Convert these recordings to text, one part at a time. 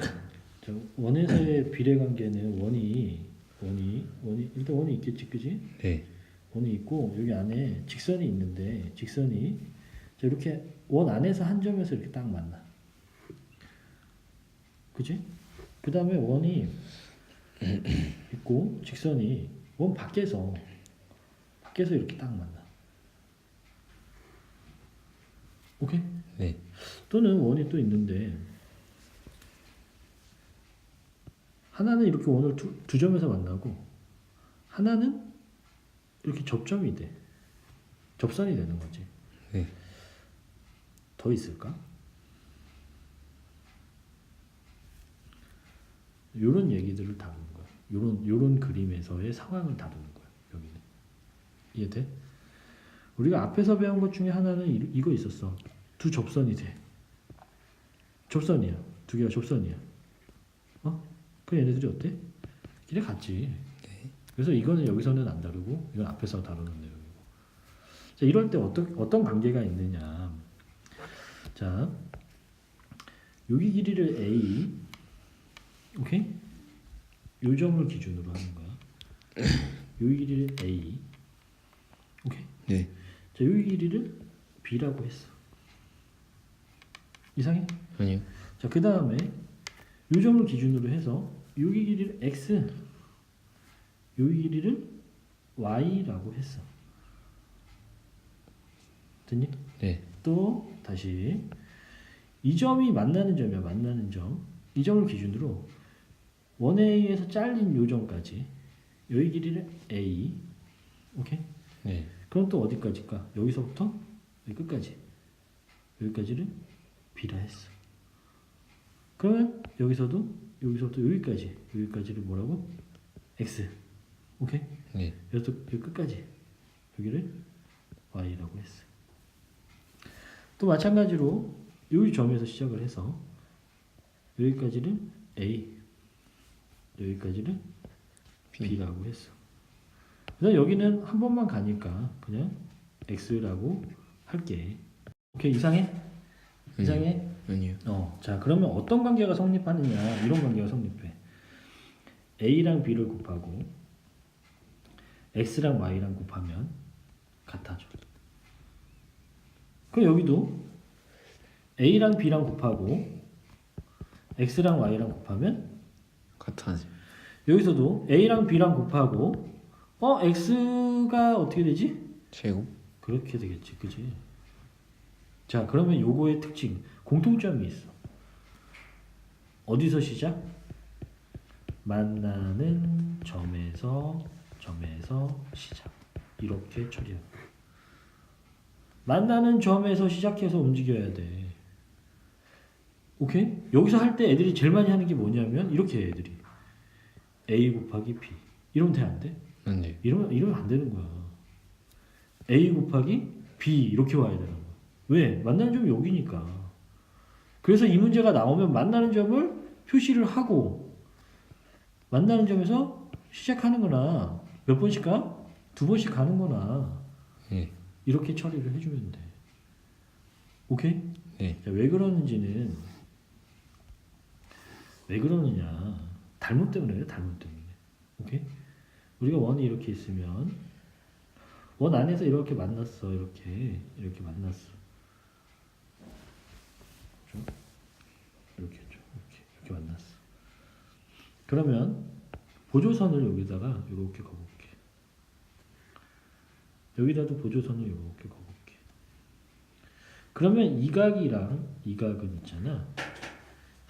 자, 원에서의 비례 관계는 원이 원이 원이 일단 원이 있겠지, 그지? 네. 원이 있고 여기 안에 직선이 있는데 직선이 자, 이렇게 원 안에서 한 점에서 이렇게 딱 만나. 그지? 그 다음에 원이 있고 직선이 원 밖에서 밖에서 이렇게 딱 만나. 오케이? 네. 또는 원이 또 있는데 하나는 이렇게 원을 두, 두 점에서 만나고 하나는 이렇게 접점이 돼 접선이 되는 거지 네. 더 있을까? 요런 얘기들을 다루는 거야 요런 요런 그림에서의 상황을 다루는 거야 여기는 이해돼? 우리가 앞에서 배운 것 중에 하나는 이, 이거 있었어 두 접선이 돼 접선이야. 두 개가 접선이야. 어? 그 얘네들이 어때? 길에 같지. 그래서 이거는 여기서는 안 다루고 이건 앞에서 다루는 내용이고. 자, 이럴 때 어떤 어떤 관계가 있느냐? 자, 여기 길이를 a, 오케이? 요 점을 기준으로 하는 거야. 여기 길이를 a, 오케이? 네. 자, 여기 길이를 b라고 했어. 이상해? 아니요. 자, 그 다음에 요 점을 기준으로 해서 여기 길이를 x, 여기 길이를 y라고 했어. 됐니? 네. 또 다시 이 점이 만나는 점이야, 만나는 점. 이 점을 기준으로 원A에서 잘린 요 점까지 여기 길이를 a, 오케이? 네. 그럼 또 어디까지일까? 여기서부터 여기 끝까지 여기까지를 b라 했어. 그러면 여기서도 여기서부터 여기까지 여기까지를 뭐라고? x. 오케이? 네. 여기서 여기 끝까지 여기를 y라고 했어. 또 마찬가지로 여기 점에서 시작을 해서 여기까지를 a 여기까지를 b라고 했어. 그래서 여기는 한 번만 가니까 그냥 x라고 할게. 오케이 이상해? 이상해? 아니요. 어, 자 그러면 어떤 관계가 성립하느냐 이런 관계가 성립해. a랑 b를 곱하고 x랑 y랑 곱하면 같아져. 그럼 여기도 a랑 b랑 곱하고 x랑 y랑 곱하면 같아지. 여기서도 a랑 b랑 곱하고 어 x가 어떻게 되지? 제곱. 그렇게 되겠지, 그지? 자, 그러면 요거의 특징, 공통점이 있어. 어디서 시작? 만나는 점에서 점에서 시작. 이렇게 처리해. 만나는 점에서 시작해서 움직여야 돼. 오케이? 여기서 할 때 애들이 제일 많이 하는 게 뭐냐면 이렇게 해, 애들이 a 곱하기 b 이러면 돼안 돼? 이러면 이러면 안 되는 거야. A 곱하기 B 이렇게 와야 되는 거야. 왜? 만나는 점이 여기니까. 그래서 이 문제가 나오면 만나는 점을 표시를 하고 만나는 점에서 시작하는 거나 몇 번씩 가? 두 번씩 가는 거나 네. 이렇게 처리를 해주면 돼. 오케이? 네. 자, 왜 그러는지는 왜 그러느냐 닮음 때문에 그래 닮음 때문에 오케이 우리가 원이 이렇게 있으면 원 안에서 이렇게 만났어 이렇게 이렇게 만났어 이렇게 좀 이렇게 이렇게 만났어 그러면 보조선을 여기다가 이렇게 거볼게 여기다도 보조선을 이렇게 거볼게 그러면 이 각이랑 이 각은 있잖아.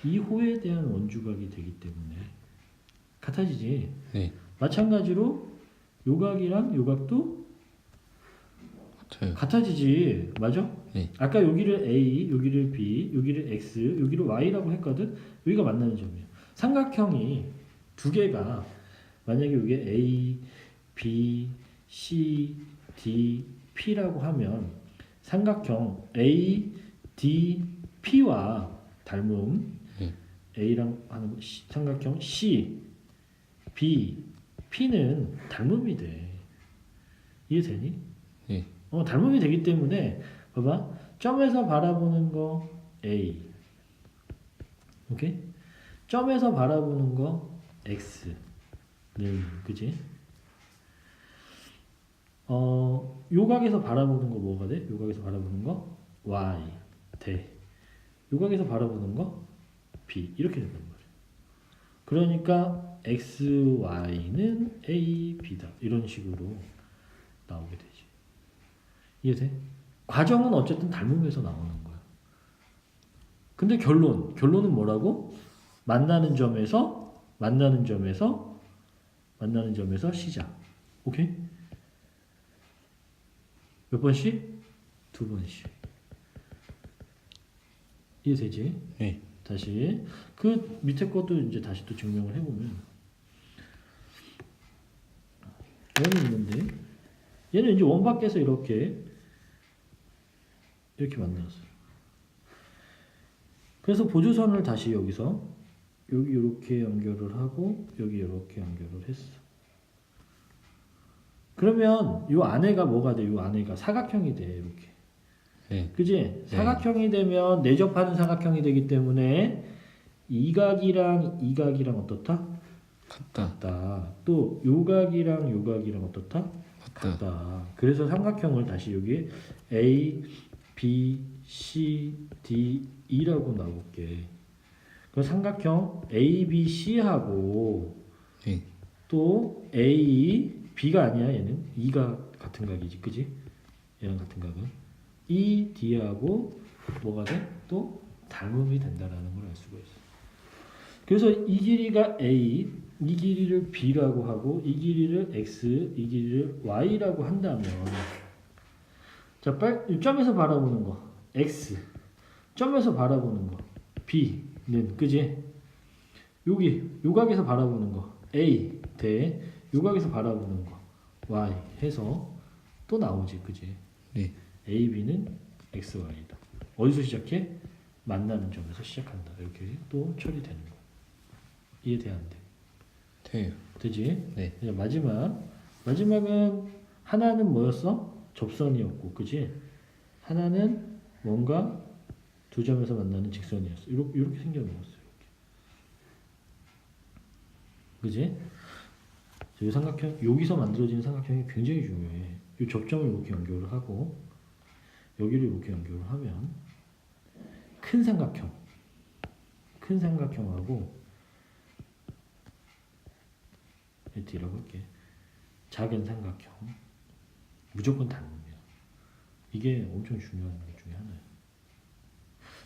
이 호에 대한 원주각이 되기 때문에 같아지지. 네. 마찬가지로 요 각이랑 요 각도 같아요. 같아지지. 맞아? 네. 아까 여기를 A, 여기를 B, 여기를 X, 여기를 Y라고 했거든. 여기가 만나는 점이야. 삼각형이 두 개가 만약에 여기 A, B, C, D, P라고 하면 삼각형 A, D, P와 닮음 네. A랑 하는 삼각형 C, B, P는 닮음이 돼. 이해되니? 네. 어, 닮음이 되기 때문에 봐봐 점에서 바라보는 거 A 오케이 점에서 바라보는 거 x는 그지? 어 요각에서 바라보는 거 뭐가 돼? 요각에서 바라보는 거 y 돼. 요각에서 바라보는 거 b 이렇게 된단 말이야. 그러니까 x, y는 a, b다 이런 식으로 나오게 되지. 이해돼? 과정은 어쨌든 닮으면서 나오는 거야. 근데 결론, 결론은 뭐라고? 만나는 점에서 만나는 점에서 만나는 점에서 시작. 오케이? 몇 번씩? 두 번씩. 이해되지? 네. 다시 그 밑에 것도 이제 다시 또 증명을 해보면 얘는 있는데 얘는 이제 원 밖에서 이렇게 이렇게 만들었어요. 그래서 보조선을 다시 여기서 여기 이렇게 연결을 하고 여기 이렇게 연결을 했어. 그러면 이 안에가 뭐가 돼? 이 안에가 사각형이 돼 이렇게. 네. 그지? 사각형이 되면 내접하는 사각형이 되기 때문에 이각이랑 이각이랑 어떻다? 같다. 같다. 또 요각이랑 요각이랑 어떻다? 같다. 같다. 그래서 삼각형을 다시 여기 A, B, C, D, E라고 나올게. 그 삼각형 A, B, C하고 네. 또 A, B가 아니야 얘는 E가 같은 각이지, 그지? 얘랑 같은 각은 E, D하고 뭐가 돼? 또 닮음이 된다라는 걸 알 수가 있어. 그래서 이 길이가 A, 이 길이를 B라고 하고 이 길이를 X, 이 길이를 Y라고 한다면 자, 빨, 이 점에서 바라보는 거 X, 점에서 바라보는 거 B는 그지? 여기 요각에서 바라보는 거 A 대 요각에서 바라보는 거 Y 해서 또 나오지, 그지? 네. A, B는 X, Y다. 어디서 시작해? 만나는 점에서 시작한다. 이렇게 또 처리되는 거야. 이해돼 안 돼? 돼요. 되지? 네. 이제 마지막 마지막은 하나는 뭐였어? 접선이었고, 그지? 하나는 뭔가 두 점에서 만나는 직선이었어. 이렇게 이렇게 생겨먹었어. 이렇게. 그지? 이 삼각형 여기서 만들어지는 삼각형이 굉장히 중요해. 이 접점을 이렇게 연결을 하고 여기를 이렇게 연결을 하면 큰 삼각형, 큰 삼각형하고 D라고 할게. 작은 삼각형 무조건 닮음이야. 이게 엄청 중요한 것 중에 하나야.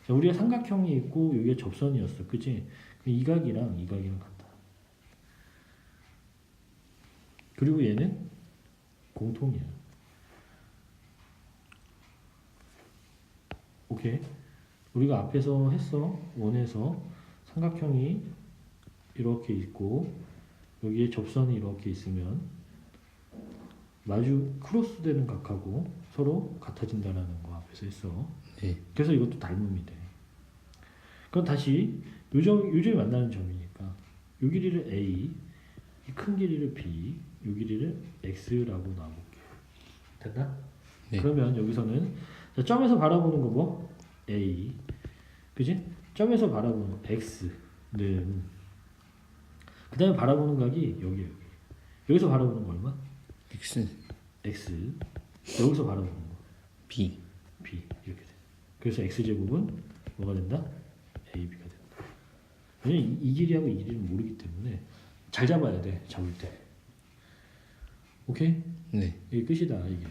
자, 우리가 삼각형이 있고 여기가 접선이었어, 그지? 그 이각이랑 이각이랑 같다. 그리고 얘는 공통이야. 오케이. 우리가 앞에서 했어. 원에서 삼각형이 이렇게 있고 여기에 접선이 이렇게 있으면 마주 크로스되는 각하고 서로 같아진다라는 거 앞에서 했어. 네. 그래서 이것도 닮음이 돼. 그럼 다시 요점 요점이 만나는 점이니까 요 길이를 A, 이 큰 길이를 B, 요 길이를 X라고 놔볼게. 됐나? 네. 그러면 여기서는 자, 점에서 바라보는 거 뭐? A, 그지? 점에서 바라보는 거 X는 그 다음에 바라보는 각이 여기 여기. 여기서 바라보는 거 얼마? X X. 여기서 바라보는 거 B B 이렇게 돼. 그래서 x 제곱은 뭐가 된다? AB가 된다. 왜냐면 이, 이 길이하고 이 길이는 모르기 때문에 잘 잡아야 돼 잡을 때. 오케이? 네. 이게 끝이다 이게.